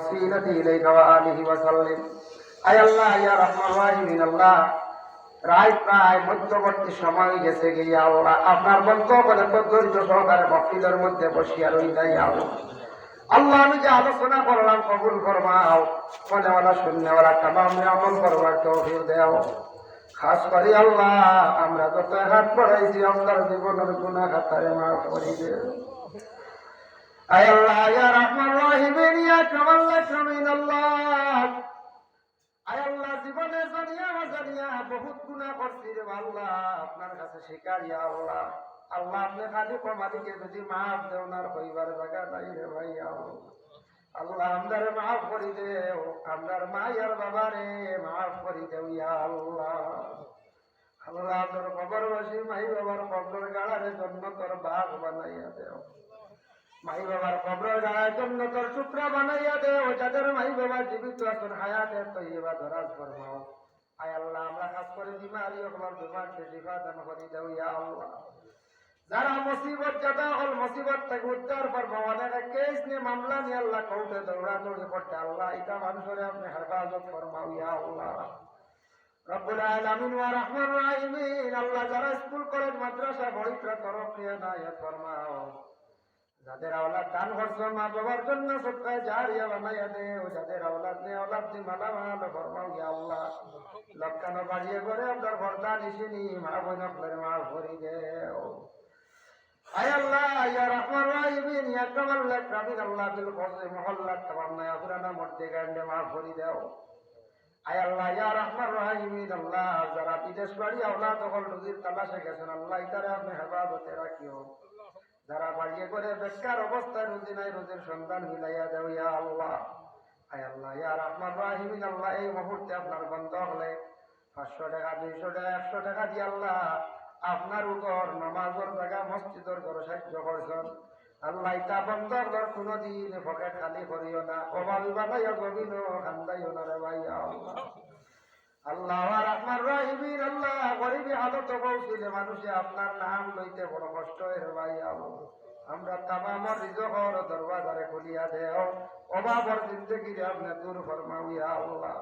وسيلتي إليك وآله وسلم আয় আল্লাহ ইয়া রহমান রাহিমিন আল্লাহ রায় প্রায় মধ্যবর্তী সময় গেছে গিয়ে আল্লাহ আপনার বন্ধ করে তো ধৈর্য সহকারে মফিলের মধ্যে বসিয়া রই নাই আল্লাহ আল্লাহ আমি যে আলোচনা করলাম কবুল ফরমাও মনে ওলা শূন্য ওরা তামাম আমল করবার তৌফিক দেও খাস করে আল্লাহ আমরা যত হাত পড়াইছি আমার জীবনের গুণা খাতারে মাফ করি দে আয় আল্লাহ ইয়া রহমান রাহিমিন আল্লাহ, জীবনে জানিয়া বহুত রে আল্লাহ। আপনার কাছে শিকার আল্লাহ। আল্লাহ আপনি খালি কমালিকে যদি মাফ দেওনার হইবার জায়গা নাই রে ভাই আল্লাহ আমদারে মাফ করি দেও আমদার মায়ার বাবারে মাফ করি দেও ইয়া আল্লাহ। আল্লাহ আপনার খবর বসি মাই বাবার খবর গাড়ারে জন্য তোর বাঘ বানাইয়া দেও। মাই বাবার কবর গাড়ার জন্য তোর টুকরা বানাইয়া দে, ও যাদের মাই বাবা জীবিত আছেন, হায়াতে তৈবা ধরাজ ফরমাও আয় আল্লাহ, আমরা কাজ করে বিমারি ওগুলোর বিমারকে শিফা দান করি দেও ইয়া আল্লাহ। যারা মুসিবত জাদা হল মুসিবত থেকে উদ্ধার করব, অনেক কেস নিয়ে মামলা নিয়ে আল্লাহ কৌটে দৌড়াদৌড়ি করতে, আল্লাহ, এটা মানুষের আপনি হেফাজত ফরমাও ইয়া আল্লাহ। রব্বুল আলামিন, ওয়া রহমান রাহিমিন, আল্লাহ যারা স্কুল, কলেজ, মাদ্রাসা বড়িত্রা তরফ নিয়ে না ফরমাও। যাদের আওলাদ দান করছ মা বাবার জন্য সবকায় জারিয়া বানাইয়া দে, ও যাদের আওলাদ নেই আওলাদ দি মালা মালা ফরমাও ইয়া আল্লাহ। লক্ষানো বাড়িয়ে করে আপনার বরদান ইসিনি মা বোন আপনার মা ভরি দে আল্লাহ, ইয়া রহমান রাহিমিন ইয়া কামাল লাকরামিন আল্লাহ, বিল ফজল মহল্লা মধ্যে গান্ডে মা ভরি দাও আয় আল্লাহ, ইয়া রহমান রাহিমিন আল্লাহ, যারা বিদেশ বাড়ি আওলাদ তখন রুজির তালাশে গেছেন, আল্লাহ ইতারে আপনি হেফাজতে রাখিও। যারা বাড়িয়ে করে বেকার অবস্থায় রুজি নাই, রুজির সন্ধান মিলাইয়া দেও ইয়া আল্লাহ। আয় আল্লাহ ইয়া রহমান রাহিমিন আল্লাহ, এই মুহূর্তে আপনার বন্ধ হলে পাঁচশো টাকা, দুইশো টাকা, একশো টাকা দিয়ে আল্লাহ আপনার উপর নামাজের জায়গা, মসজিদের ঘর সাহায্য করছেন। আল্লাহ ইটা বন্ধ ঘর কোনোদিন পকেট খালি করিও না অভাবী বানাইয়া গবিন কান্দাইও না রে ভাই আল্লাহ রাহিমিন আল্লাহ পৌঁছিলে মানুষে, আপনার নাম লইতে বড় কষ্ট ভাই আমরা তামামর রিজকর দরবাজারে খুলিয়া দেও। অভাবর জিন্দগিরে আপনি দূর ফরমাউয়া আল্লাহ।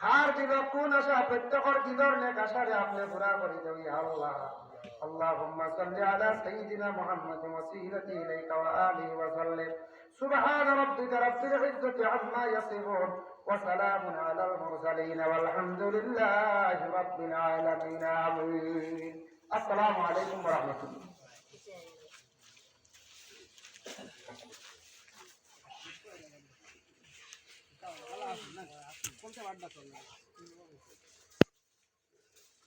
খার দিল কোন আশা, প্রত্যেকর দিদর নেক আশারে আপনি পুরা করে ইয়া আল্লাহ। اللهم صل على سيدنا محمد وسيلتي إليك وآله وسلم. سبحان ربك رب العزة عما يصفون وسلام على المرسلين والحمد لله رب العالمين. آمين. السلام عليكم ورحمة الله.